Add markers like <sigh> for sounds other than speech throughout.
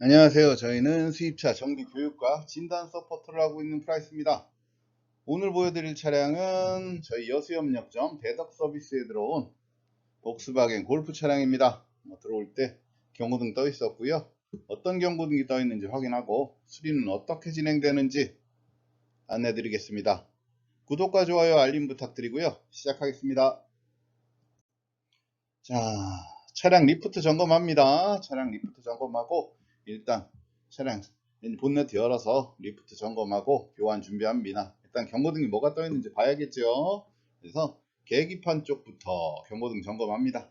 안녕하세요. 저희는 수입차 정비 교육과 진단 서포트를 하고 있는 프라이스입니다. 오늘 보여드릴 차량은 저희 여수협력점 대덕 서비스에 들어온 복스바겐 골프 차량입니다. 뭐 들어올 때 경고등 떠 있었고요. 어떤 경고등이 떠 있는지 확인하고 수리는 어떻게 진행되는지 안내 드리겠습니다. 구독과 좋아요 알림 부탁드리고요. 시작하겠습니다. 자, 차량 리프트 점검합니다. 차량 리프트 점검하고 일단 차량 본네트 열어서 리프트 점검하고 교환 준비합니다. 일단 경고등이 뭐가 떠 있는지 봐야겠죠. 그래서 계기판 쪽부터 경고등 점검합니다.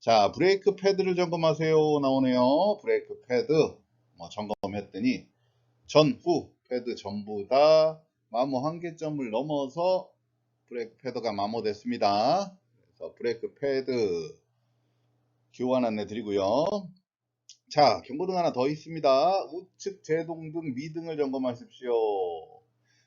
자 브레이크 패드를 점검하세요 나오네요. 브레이크 패드 뭐 점검했더니 전후 패드 전부 다 마모 한계점을 넘어서 브레이크 패드가 마모됐습니다. 그래서 브레이크 패드 교환 안내 드리고요. 자, 경고등 하나 더 있습니다. 우측 제동등 미등을 점검하십시오.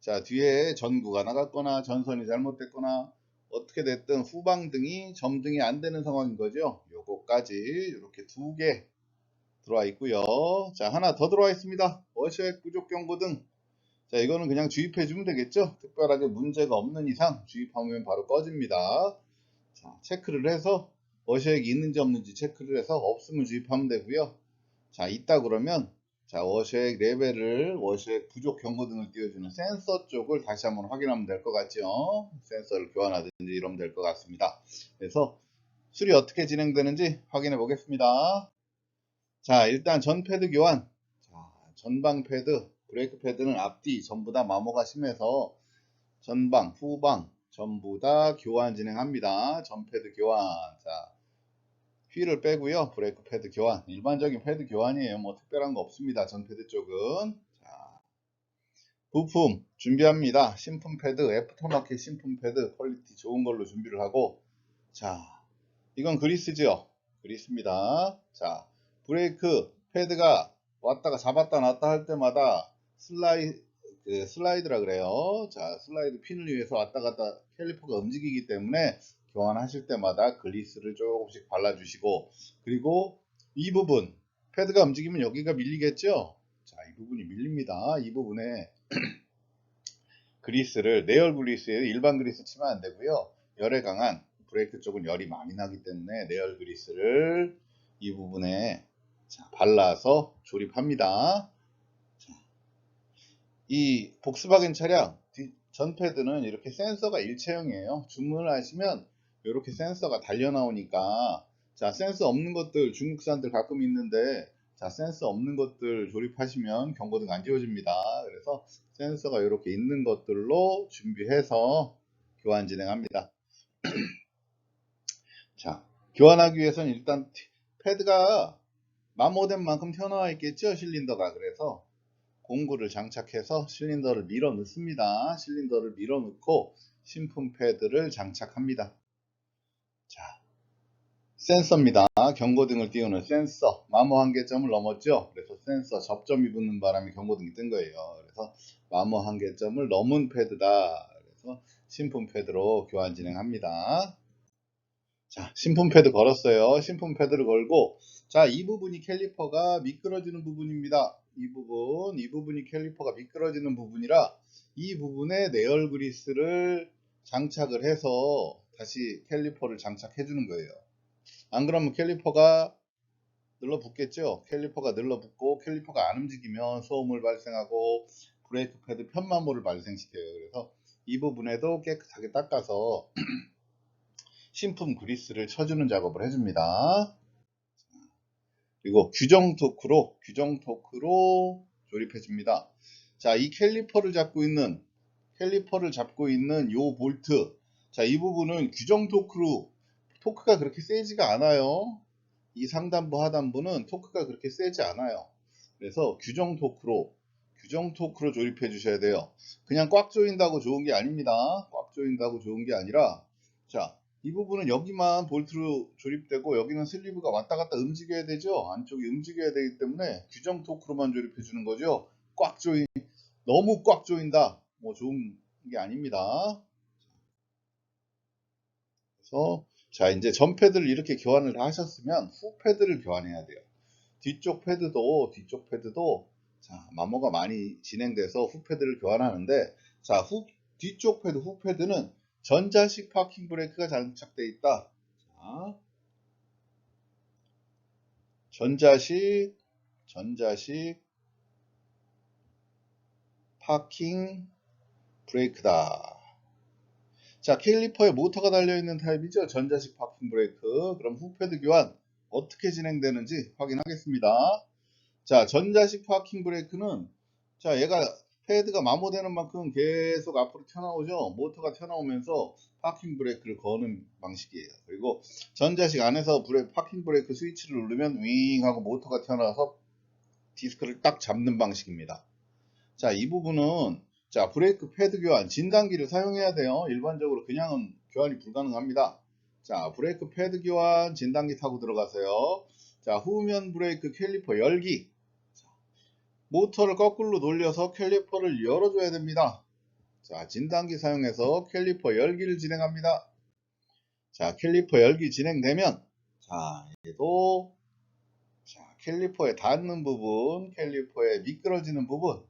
자, 뒤에 전구가 나갔거나 전선이 잘못됐거나 어떻게 됐든 후방등이 점등이 안 되는 상황인 거죠. 요거까지 이렇게 두 개 들어와 있고요. 자, 하나 더 들어와 있습니다. 워셔액 부족 경고등. 자, 이거는 그냥 주입해 주면 되겠죠. 특별하게 문제가 없는 이상 주입하면 바로 꺼집니다. 자, 체크를 해서 워셔액이 있는지 없는지 체크를 해서 없으면 주입하면 되고요. 자, 있다 그러면 자, 워셔액 레벨을 워셔액 부족 경고 등을 띄워주는 센서 쪽을 다시 한번 확인하면 될 것 같죠. 센서를 교환하든지 이러면 될 것 같습니다. 그래서 수리 어떻게 진행되는지 확인해 보겠습니다. 자, 일단 전 패드 교환. 자, 전방 패드, 브레이크 패드는 앞뒤 전부 다 마모가 심해서 전방, 후방 전부 다 교환 진행합니다. 전 패드 교환. 자, 휠을 빼고요. 브레이크 패드 교환. 일반적인 패드 교환이에요. 뭐 특별한 거 없습니다. 전 패드 쪽은. 자, 부품 준비합니다. 신품 패드, 애프터마켓 신품 패드 퀄리티 좋은 걸로 준비를 하고 자, 이건 그리스죠. 그리스입니다. 자, 브레이크 패드가 왔다가 잡았다 놨다 할 때마다 슬라이 그 슬라이드라 그래요. 자, 슬라이드 핀을 위해서 왔다 갔다 캘리퍼가 움직이기 때문에 교환하실 때마다 글리스를 조금씩 발라주시고 그리고 이 부분 패드가 움직이면 여기가 밀리겠죠? 자 이 부분이 밀립니다. 이 부분에 그리스를 내열 그리스에 일반 그리스 치면 안 되고요. 열에 강한 브레이크 쪽은 열이 많이 나기 때문에 내열 그리스를 이 부분에 자, 발라서 조립합니다. 자, 이 복스바겐 차량 전 패드는 이렇게 센서가 일체형이에요. 주문을 하시면 이렇게 센서가 달려 나오니까 자 센서 없는 것들 중국산들 가끔 있는데 자 센서 없는 것들 조립하시면 경고등 안 지워집니다. 그래서 센서가 이렇게 있는 것들로 준비해서 교환 진행합니다. <clears throat> 자 교환하기 위해서는 일단 패드가 마모된 만큼 튀어나와 있겠죠 실린더가 그래서 공구를 장착해서 실린더를 밀어 넣습니다. 실린더를 밀어 넣고 신품 패드를 장착합니다. 자, 센서입니다. 경고등을 띄우는 센서. 마모 한계점을 넘었죠. 그래서 센서 접점이 붙는 바람에 경고등이 뜬 거예요. 그래서 마모 한계점을 넘은 패드다. 그래서 신품 패드로 교환 진행합니다. 자, 신품 패드 걸었어요. 신품 패드를 걸고 자, 이 부분이 캘리퍼가 미끄러지는 부분입니다. 이 부분, 이 부분이 캘리퍼가 미끄러지는 부분이라 이 부분에 내열 그리스를 장착을 해서 다시 캘리퍼를 장착해 주는 거예요. 안 그러면 캘리퍼가 늘러붙겠죠. 캘리퍼가 늘러붙고 캘리퍼가 안 움직이면 소음을 발생하고 브레이크 패드 편마모를 발생시켜요. 그래서 이 부분에도 깨끗하게 닦아서 <clears throat> 신품 그리스를 쳐주는 작업을 해줍니다. 그리고 규정 토크로 규정 토크로 조립해 줍니다. 자, 이 캘리퍼를 잡고 있는 캘리퍼를 잡고 있는 요 볼트 자, 이 부분은 규정 토크로 토크가 그렇게 세지가 않아요. 이 상단부 하단부는 토크가 그렇게 세지 않아요. 그래서 규정 토크로 규정 토크로 조립해 주셔야 돼요. 그냥 꽉 조인다고 좋은 게 아닙니다. 꽉 조인다고 좋은 게 아니라 자, 이 부분은 여기만 볼트로 조립되고 여기는 슬리브가 왔다 갔다 움직여야 되죠. 안쪽이 움직여야 되기 때문에 규정 토크로만 조립해 주는 거죠. 꽉 조인 너무 꽉 조인다. 뭐 좋은 게 아닙니다. 그래서 자 이제 전 패드를 이렇게 교환을 다 하셨으면 후 패드를 교환해야 돼요. 뒤쪽 패드도 뒤쪽 패드도 자 마모가 많이 진행돼서 후 패드를 교환하는데 자 후, 뒤쪽 패드 후 패드는 전자식 파킹 브레이크가 장착되어 있다. 자, 전자식 전자식 파킹 브레이크다. 자, 캘리퍼에 모터가 달려있는 타입이죠. 전자식 파킹 브레이크. 그럼 후패드 교환 어떻게 진행되는지 확인하겠습니다. 자, 전자식 파킹 브레이크는 자, 얘가 패드가 마모되는 만큼 계속 앞으로 튀어나오죠. 모터가 튀어나오면서 파킹 브레이크를 거는 방식이에요. 그리고 전자식 안에서 브레, 파킹 브레이크 스위치를 누르면 윙 하고 모터가 튀어나와서 디스크를 딱 잡는 방식입니다. 자, 이 부분은 자, 브레이크 패드 교환, 진단기를 사용해야 돼요. 일반적으로 그냥은 교환이 불가능합니다. 자, 브레이크 패드 교환, 진단기 타고 들어가세요. 자, 후면 브레이크 캘리퍼 열기. 자, 모터를 거꾸로 돌려서 캘리퍼를 열어줘야 됩니다. 자, 진단기 사용해서 캘리퍼 열기를 진행합니다. 자, 캘리퍼 열기 진행되면, 자, 얘도, 자, 캘리퍼에 닿는 부분, 캘리퍼에 미끄러지는 부분,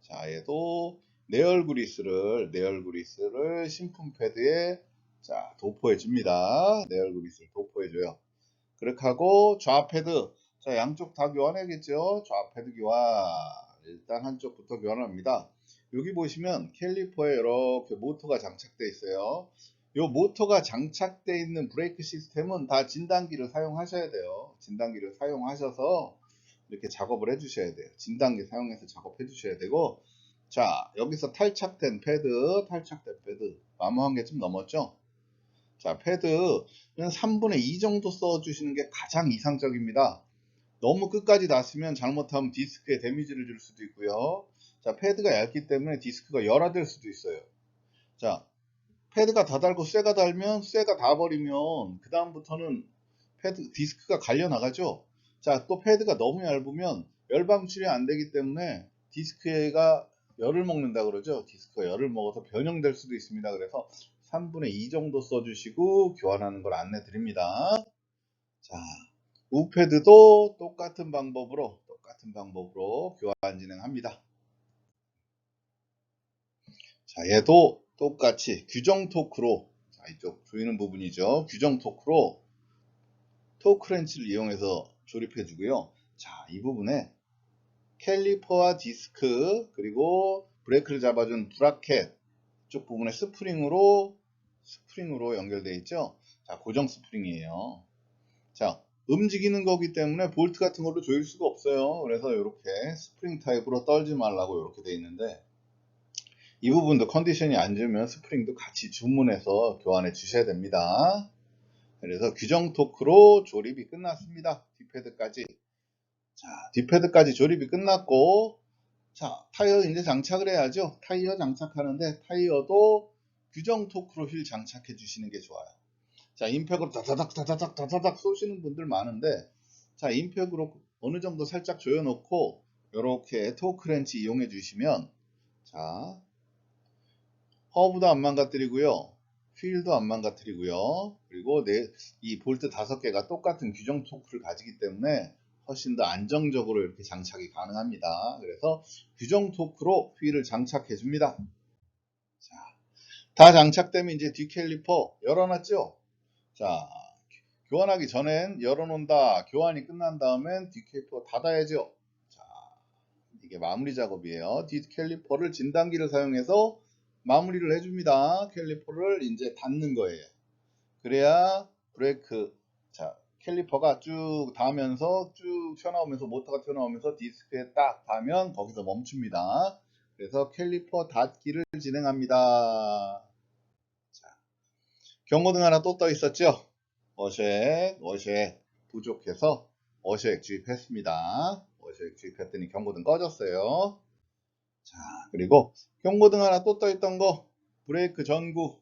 자, 얘도 내열 그리스를 내열 그리스를 신품 패드에 자 도포해 줍니다. 내열 그리스를 도포해 줘요. 그렇게 하고 좌 패드 자 양쪽 다 교환해야겠죠. 좌 패드 교환 일단 한쪽부터 교환합니다. 여기 보시면 캘리퍼에 이렇게 모터가 장착되어 있어요. 이 모터가 장착되어 있는 브레이크 시스템은 다 진단기를 사용하셔야 돼요. 진단기를 사용하셔서 이렇게 작업을 해 주셔야 돼요. 진단기 사용해서 작업해 주셔야 되고 자 여기서 탈착된 패드 탈착된 패드. 마모한 게좀 넘었죠? 자 패드는 3분의 2 정도 써 주시는 게 가장 이상적입니다. 너무 끝까지 놨으면 잘못하면 디스크에 데미지를 줄 수도 있고요. 자 패드가 얇기 때문에 디스크가 열화될 수도 있어요. 자 패드가 다 달고 쇠가 달면 쇠가 다 버리면 그 다음부터는 패드 디스크가 갈려 나가죠? 자 또 패드가 너무 얇으면 열 방출이 안 되기 때문에 디스크가 열을 먹는다 그러죠. 디스크가 열을 먹어서 변형될 수도 있습니다. 그래서 3분의 2 정도 써주시고 교환하는 걸 안내 드립니다. 자, 우패드도 똑같은 방법으로 똑같은 방법으로 교환 진행합니다. 자, 얘도 똑같이 규정 토크로 자, 이쪽 조이는 부분이죠. 규정 토크로 토크렌치를 이용해서 조립해 주고요. 자, 이 부분에 캘리퍼와 디스크 그리고 브레이크를 잡아준 브라켓 쪽 부분에 스프링으로 스프링으로 연결되어 있죠. 자, 고정 스프링이에요. 자, 움직이는 거기 때문에 볼트 같은 걸로 조일 수가 없어요. 그래서 이렇게 스프링 타입으로 떨지 말라고 이렇게 되어 있는데 이 부분도 컨디션이 안 좋으면 스프링도 같이 주문해서 교환해 주셔야 됩니다. 그래서 규정 토크로 조립이 끝났습니다. 뒷패드까지. 자, 뒷패드까지 조립이 끝났고 자, 타이어 이제 장착을 해야죠. 타이어 장착하는데 타이어도 규정 토크로 휠 장착해 주시는 게 좋아요. 자, 임팩으로 다다닥 다다닥 다다닥 쏘시는 분들 많은데 자, 임팩으로 어느 정도 살짝 조여 놓고 이렇게 토크 렌치 이용해 주시면 자, 허브도 안 망가뜨리고요. 휠도 안 망가뜨리고요. 그리고 내, 이 볼트 다섯 개가 똑같은 규정 토크를 가지기 때문에 훨씬 더 안정적으로 이렇게 장착이 가능합니다. 그래서 규정 토크로 휠을 장착해 줍니다. 자, 다 장착되면 이제 뒷캘리퍼 열어놨죠? 자, 교환하기 전엔 열어놓는다. 교환이 끝난 다음엔 뒷캘리퍼 닫아야죠. 자, 이게 마무리 작업이에요. 뒷캘리퍼를 진단기를 사용해서 마무리를 해줍니다. 캘리퍼를 이제 닫는 거예요. 그래야 브레이크, 자, 캘리퍼가 쭉 닿으면서 쭉 튀어나오면서 모터가 튀어나오면서 디스크에 딱 닿으면 거기서 멈춥니다. 그래서 캘리퍼 닫기를 진행합니다. 자, 경고등 하나 또 떠 있었죠? 어색, 어색 부족해서 어색 주입했습니다. 어색 주입했더니 경고등 꺼졌어요. 자, 그리고 경고등 하나 또 떠 있던 거 브레이크 전구.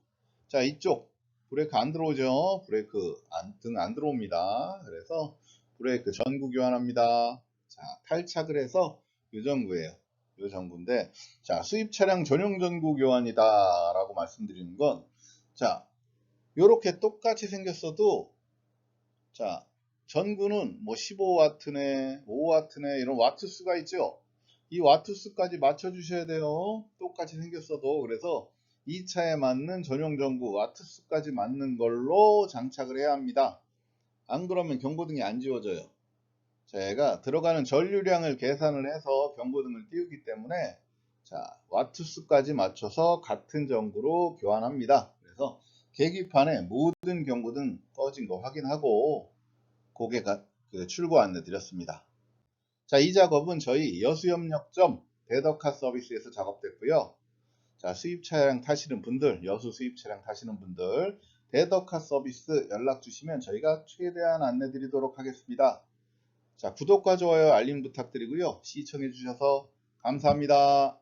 자, 이쪽 브레이크 안 들어오죠. 브레이크 등안 들어옵니다. 그래서 브레이크 전구 교환합니다. 자, 탈착을 해서 요 전구예요. 요 전구인데, 자, 수입 차량 전용 전구 교환이다 라고 말씀드리는 건, 자, 요렇게 똑같이 생겼어도, 자, 전구는 뭐 15와트네, 5와트네 이런 와트 수가 있죠. 이 와트 수까지 맞춰 주셔야 돼요. 똑같이 생겼어도 그래서 이 차에 맞는 전용 전구 와트 수까지 맞는 걸로 장착을 해야 합니다. 안 그러면 경고등이 안 지워져요. 제가 들어가는 전류량을 계산을 해서 경고등을 띄우기 때문에 자 와트 수까지 맞춰서 같은 전구로 교환합니다. 그래서 계기판에 모든 경고등 꺼진 거 확인하고 고객가 그 출고 안내 드렸습니다. 자, 이 작업은 저희 여수협력점 대덕카 서비스에서 작업됐고요. 자, 수입 차량 타시는 분들, 여수 수입 차량 타시는 분들, 대덕카 서비스 연락 주시면 저희가 최대한 안내 드리도록 하겠습니다. 자, 구독과 좋아요, 알림 부탁드리고요. 시청해 주셔서 감사합니다.